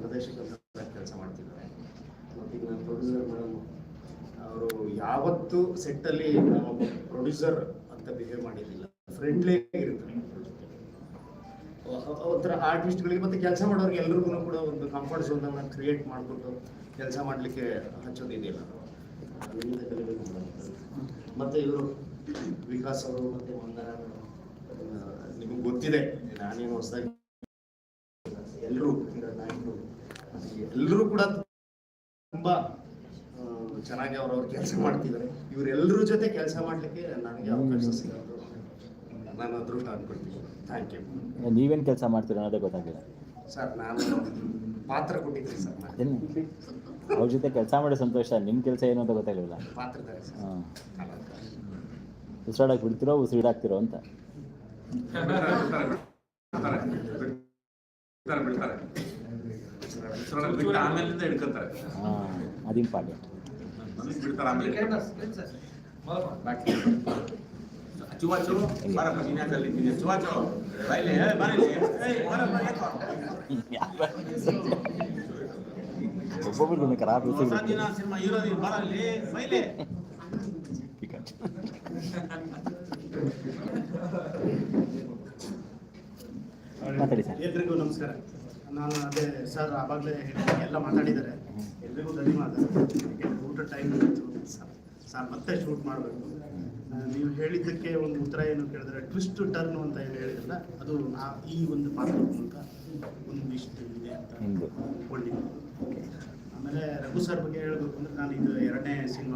ನಿರ್ದೇಶಕರ ಕೆಲಸ ಮಾಡ್ತಿದ್ದಾರೆ. ಮತ್ತು ಈಗ ನನ್ನ ಪ್ರೊಡ್ಯೂಸರ್ ಮೇಡಮ್ ಅವರು ಯಾವತ್ತೂ ಸೆಟ್ಟಲ್ಲಿ ನಾನೊಬ್ಬ ಪ್ರೊಡ್ಯೂಸರ್ ಅಂತ ಬಿಹೇವ್ ಮಾಡಿರಲಿಲ್ಲ. ಫ್ರೆಂಡ್ಲಿ ಆಗಿರ್ತಾರೆ ಒಂಥರ ಆರ್ಟಿಸ್ಟ್ಗಳಿಗೆ ಮತ್ತೆ ಕೆಲಸ ಮಾಡೋರಿಗೆ ಎಲ್ರಿಗೂ ಕೂಡ ಒಂದು ಕಂಫರ್ಟ್ ಝೋನನ್ನು ಕ್ರಿಯೇಟ್ ಮಾಡಿಬಿಟ್ಟು ಕೆಲಸ ಮಾಡಲಿಕ್ಕೆ ಹಚ್ಚೋದಿದೆಯಲ್ಲ ಕಲಿಬೇಕು ಮೇಡಮ್ ಮತ್ತೆ ಇವರು ವಿಕಾಸ್ ಅವರು ಮತ್ತೆ ಮಂದರ ನಿಮಗೆ ಗೊತ್ತಿದೆ, ನಾನೇನು ಹೊಸದಾಗಿ ಎಲ್ಲರೂ ಎಲ್ಲರೂ ಕೂಡ ತುಂಬಾ ಚೆನ್ನಾಗಿ ಅವ್ರವ್ರ ಕೆಲಸ ಮಾಡ್ತಿದ್ದಾರೆ ಇವರೆಲ್ಲರ ಜೊತೆ ಕೆಲಸ ಮಾಡ್ಲಿಕ್ಕೆ ನನಗೆ ಅವಕಾಶ ಸಿಗೋದು ನಾನು ಅದೃಷ್ಟ ಅನ್ಕೊಳ್ತೀನಿ. ಥ್ಯಾಂಕ್ ಯು ನೀವೇನು ಕೆಲಸ ಮಾಡ್ತೀರ ಅನ್ನೋದೇ ಗೊತ್ತಾಗಿಲ್ಲ ಸರ್ ನಾನು ಪಾತ್ರ ಕೊಟ್ಟಿದ್ದೀನಿ ಸರ್ ಅವ್ರ ಜೊತೆ ಕೆಲಸ ಮಾಡಿ ಸಂತೋಷ ನಿಮ್ಮ ಕೆಲಸ ಏನು ಅಂತ ಗೊತ್ತಾಗಲಿಲ್ಲ. ಪಾತ್ರಧಾರಿ ಸರ್. ಹಾಂ. ಉಸಿರಾಡಕ್ಕೆ ಬಿಡ್ತಿರೋ ಉಸಿರಾಡ್ತಿರೋ ಅಂತ. ಬಿಡ್ತಾರೆ ಬಿಡ್ತಾರೆ. ಆಮೇಲಿಂದ ಹಿಡ್ಕೊತಾರೆ ಅದು ಇಂಪಾರ್ಟೆಂಟ್ ಆಮೇಲೆ ಚುವಾಚು ಬಾರಪ್ಪ ನೀನ್ ಯಾಕೆ ಅಲ್ಲಿದ್ದೀನಿ ಚುವಾಚು ಬಾಯ್ಲಿ ಏ, ಬಾರಿಲಿ? ಒಬ್ಬೊಬ್ರಿಗೆ ಖರಾಬ್ ಸಿನಿಮಾ ನೀನ್ ಬಾರಲ್ಲಿ ಬೈಲಿ ಮಾತಾಡಿ ಸರ್ ಎಲ್ರಿಗೂ ನಮಸ್ಕಾರ ನಾನು ಅದೇ ಸರ್ ಆವಾಗಲೇ ಎಲ್ಲ ಮಾತಾಡಿದ್ದಾರೆ. ಎಲ್ರಿಗೂ ಧನ್ಯವಾದ. ಯಾಕೆಂದ್ರೆ ಊಟ ಟೈಮ್ ಸರ್ ಸರ್ ಮತ್ತೆ ಶೂಟ್ ಮಾಡಬೇಕು. ನೀವು ಹೇಳಿದ್ದಕ್ಕೆ ಒಂದು ಉತ್ತರ ಏನು ಕೇಳಿದ್ರೆ ಟ್ವಿಸ್ಟ್ ಟರ್ನ್ ಅಂತ ಏನು ಹೇಳಿದ್ರಲ್ಲ ಅದು ನಾ ಈ ಒಂದು ಪಾತ್ರ ಮೂಲಕ ಒಂದು ಇಷ್ಟು ಇದೆ ಅಂತ ಅಂದ್ಕೊಂಡಿದ್ದೀನಿ ಆಮೇಲೆ ರಘು ಸರ್ ಬಗ್ಗೆ ಹೇಳಬೇಕು ಅಂದ್ರೆ ನಾನು ಇದು ಎರಡನೇ ಸಿನಿಮಾ